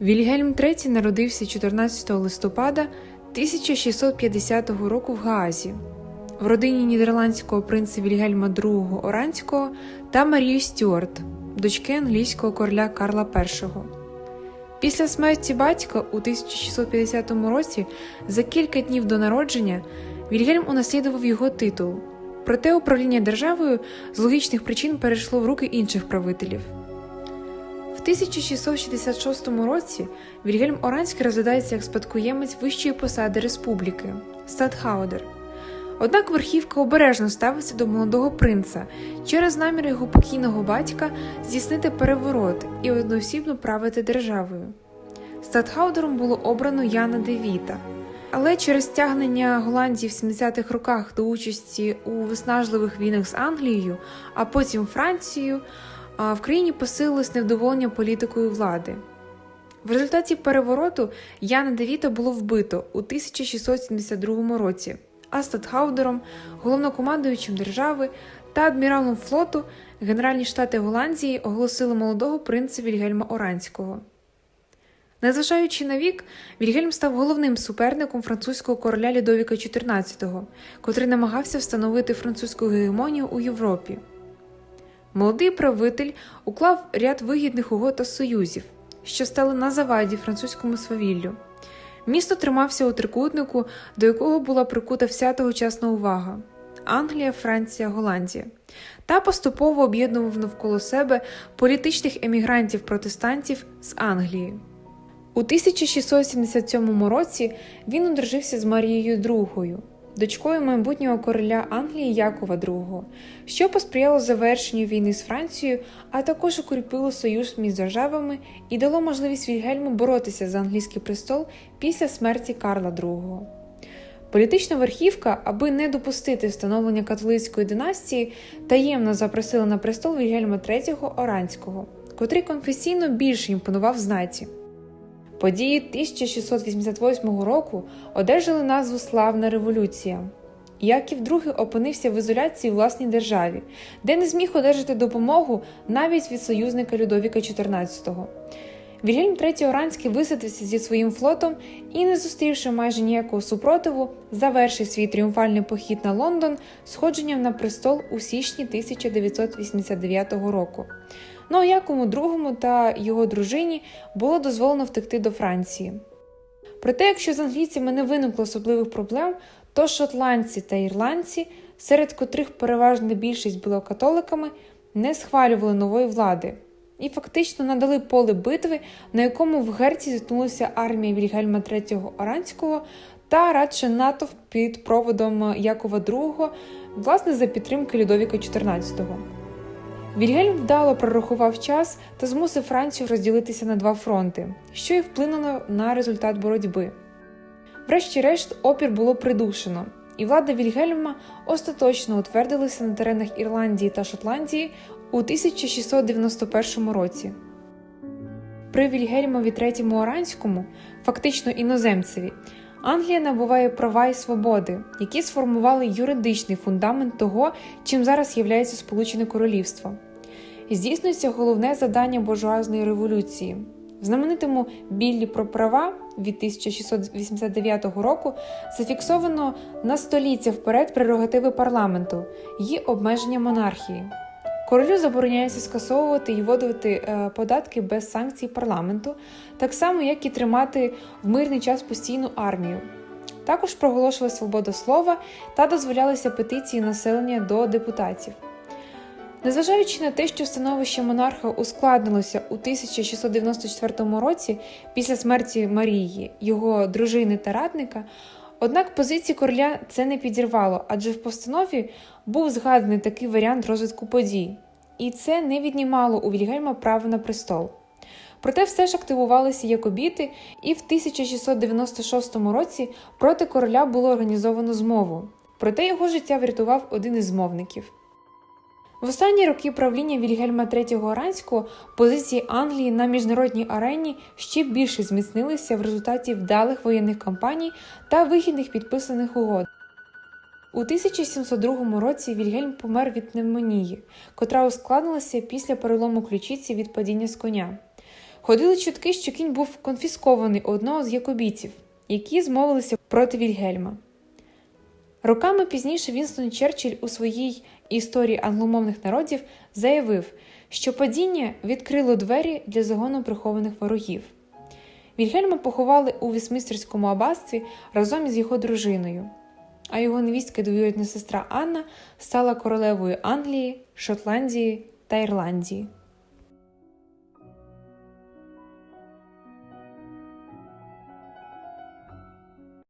Вільгельм III народився 14 листопада 1650 року в Гаазі в родині нідерландського принца Вільгельма II Оранського та Марії Стюарт, дочки англійського короля Карла І. Після смерті батька у 1650 році, за кілька днів до народження, Вільгельм унаслідував його титул. Проте управління державою з логічних причин перейшло в руки інших правителів. В 1666 році Вільгельм Оранський розглядається як спадкоємець вищої посади республіки статхаудер. Однак верхівка обережно ставиться до молодого принца через намір його покійного батька здійснити переворот і одноосібно правити державою. Статхаудером було обрано Яна Девіта, але через стягнення Голландії в 70-х роках до участі у виснажливих війнах з Англією, а потім Францією, в країні посилилось невдоволення політикою влади. В результаті перевороту Яна Девіта було вбито у 1672 році а статхаудером, головнокомандуючим держави та адміралом флоту Генеральні штати Голландії оголосили молодого принца Вільгельма Оранського. Незважаючи на вік, Вільгельм став головним суперником французького короля Людовіка XIV, котрий намагався встановити французьку гегемонію у Європі. Молодий правитель уклав ряд вигідних угод та союзів, що стали на заваді французькому свавіллю. Місто тримався у трикутнику, до якого була прикута вся тогочасна увага Англія, Франція, Голландія, та поступово об'єднував навколо себе політичних емігрантів-протестантів з Англії. У 1677 році він одружився з Марією II, дочкою майбутнього короля Англії Якова II, що посприяло завершенню війни з Францією, а також укріпило союз між державами і дало можливість Вільгельму боротися за англійський престол після смерті Карла II. Політична верхівка, аби не допустити встановлення католицької династії, таємно запросила на престол Вільгельма III Оранського, котрий конфесійно більше імпонував знаті. Події 1688 року одержали назву Славна революція. Яків II опинився в ізоляції власній державі, де не зміг одержати допомогу навіть від союзника Людовіка XIV. Вільгельм III Оранський висадився зі своїм флотом і, не зустрівши майже ніякого супротиву, завершив свій тріумфальний похід на Лондон сходженням на престол у січні 1989 року. Ну а Якому другому та його дружині було дозволено втекти до Франції. Проте, якщо з англійцями не виникло особливих проблем, то шотландці та ірландці, серед котрих переважна більшість була католиками, не схвалювали нової влади і фактично надали поле битви, на якому в Герці зіткнулася армія Вільгельма III Оранського та радше натовп під проводом Якова II, власне, за підтримки Людовіка XIV. Вільгельм вдало прорахував час та змусив Францію розділитися на два фронти, що й вплинуло на результат боротьби. Врешті-решт, опір було придушено, і влада Вільгельма остаточно утвердилася на теренах Ірландії та Шотландії у 1691 році. При Вільгельмові III Оранському, фактично іноземцеві, Англія набуває права і свободи, які сформували юридичний фундамент того, чим зараз є Сполучене Королівство. Здійснюється головне завдання буржуазної революції. В знаменитому Біллі про права від 1689 року зафіксовано на століття вперед прерогативи парламенту і обмеження монархії. Королю забороняється скасовувати і вводити е, податки без санкцій парламенту, так само, як і тримати в мирний час постійну армію. Також проголошували свободу слова та дозволялися петиції населення до депутатів. Незважаючи на те, що становище монарха ускладнилося у 1694 році після смерті Марії, його дружини та радника, однак позиції короля це не підірвало, адже в постанові був згаданий такий варіант розвитку подій, і це не віднімало у Вільгельма право на престол. Проте все ж активувалися якобіти, і в 1696 році проти короля було організовано змову. Проте його життя врятував один із змовників. В останні роки правління Вільгельма III Оранського позиції Англії на міжнародній арені ще більше зміцнилися в результаті вдалих воєнних кампаній та вигідних підписаних угод. У 1702 році Вільгельм помер від пневмонії, котра ускладнилася після перелому ключиці від падіння з коня. Ходили чутки, що кінь був конфіскований у одного з якобітів, які змовилися проти Вільгельма. Роками пізніше Вінстон Черчилль у своїй історії англомовних народів заявив, що падіння відкрило двері для загону прихованих ворогів. Вільгельма поховали у Вісмістерському аббатстві разом із його дружиною, а його невістка двоюрідна сестра Анна стала королевою Англії, Шотландії та Ірландії.